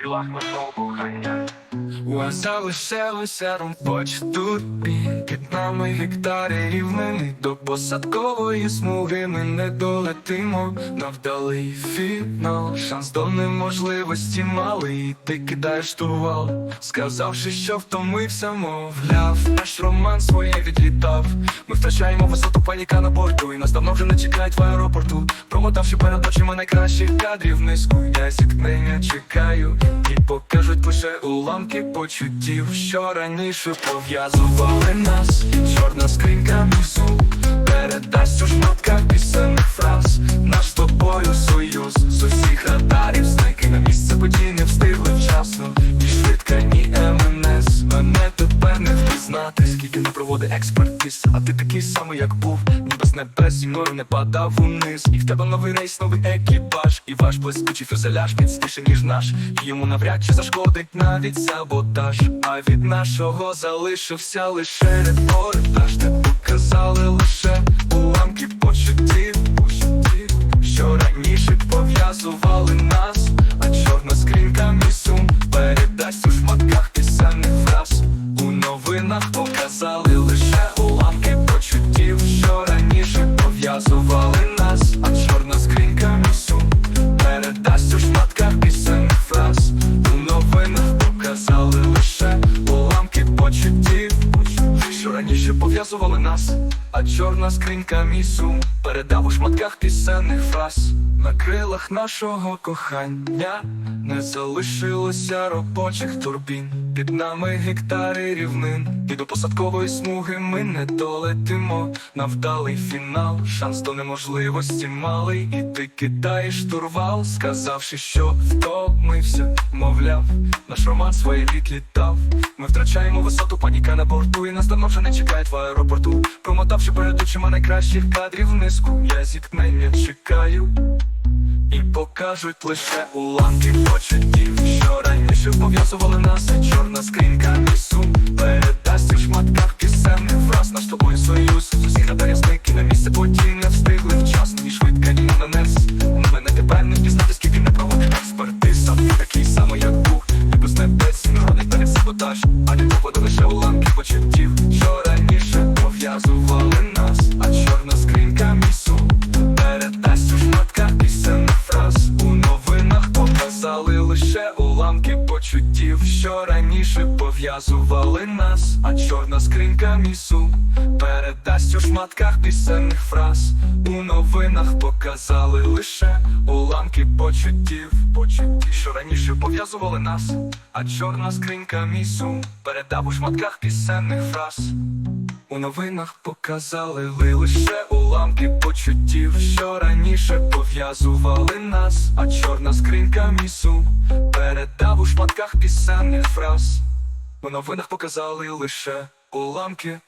крилах нашого кохання. У вас залишилося ромпоч тут Під нами гектари рівнини. До посадкової смуги ми не долетимо. На вдалий фінал. Шанс до неможливості малий. Ти кидаєш штурвал Сказавши, що втомився, мовляв Наш роман своє відлітав. Ми втрачаємо висоту паніка на борту. І нас давно вже не чекають в аеропорту. Промотавши перед очима найкращих кадрів низку Я зіткнення чекаю. І покажуть лише уламки почуттів Що раніше пов'язували нас Чорна скринька місу такий самий, як був. Ніби з небес зі не падав униз. І в тебе новий рейс, новий екіпаж. І ваш блискучий фюзеляж міцніше, ніж наш. Йому навряд чи зашкодить навіть саботаж. А від нашого залишився лише репортаж. Ти показали лише пов'язували нас А чорна скринька мій сум Передав у шматках пісенних фраз. На крилах нашого кохання Не залишилося робочих турбін. Під нами гектари рівнин І до посадкової смуги ми не долетимо. На вдалий фінал Шанс до неможливості малий. І ти кидаєш турвал Сказавши, що втомився. Мовляв, наш роман своє відлітав. Ми втрачаємо висоту, паніка на борту. І нас давно вже не чекають в аеропорту Промотавши перед очима найкращих кадрів низку. Я зіткнення чекаю і покажуть лише уламки. Почуттів, що раніше пов'язували нас І чорна скринька лісу Передасть у шматках пісенних фраз Наш тобою союз. З усіх радарів на місце подій не встигли вчасно Ні швидка, ні нанес Мене тепер не впізнати, скільки не проводив експертиза. Ти такий самий, як був І без небес родить навіть саботаж. А від поводу лише уламки почуттів, лише уламки почуттів, що раніше пов'язували нас, а чорна скринька місу передасть у шматках пісенних фраз. У новинах показали лише уламки почуттів, почуттів, що раніше пов'язували нас, а чорна скринька місу передав у шматках пісенних фраз. У новинах показали ви лише уламки почуттів, що раніше пов'язували нас, а чорна скринька місу передав у шматках пісенних фраз. У новинах показали лише уламки